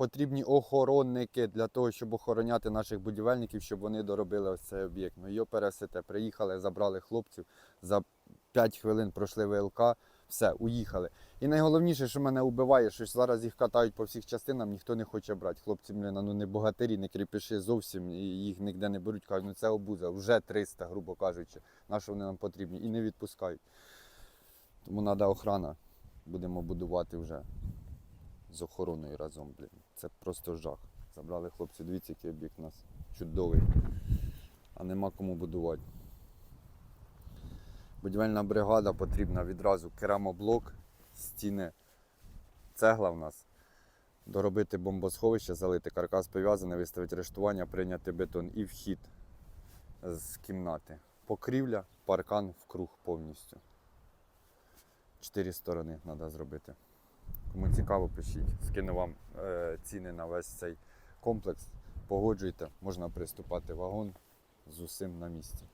потрібні охоронники для того, щоб охороняти наших будівельників, щоб вони доробили ось цей об'єкт. Ну його пересите. Приїхали, забрали хлопців, за 5 хвилин пройшли ВЛК, все, уїхали. І найголовніше, що мене убиває, що зараз їх катають по всіх частинам, ніхто не хоче брати. Хлопці, блін, ну не богатирі, не кріпиші зовсім, і їх ніде не беруть. Кажуть, ну це обуза, вже 300, грубо кажучи, на що вони нам потрібні, і не відпускають. Тому треба охрана. Будемо будувати вже з охороною разом, блін. Це просто жах. Забрали хлопці, дивіться, який об'єкт у нас чудовий. А нема кому будувати. Будівельна бригада потрібна відразу керамоблок, стіни, цегла в нас. Доробити бомбосховище, залити каркас пов'язаний, виставити рештування, прийняти бетон і вхід з кімнати. Покрівля, паркан в круг повністю. Чотири сторони треба зробити. Кому цікаво, пишіть. Скину вам е, ціни на весь цей комплекс. Погоджуйте, можна приступати вагон з усім на місці.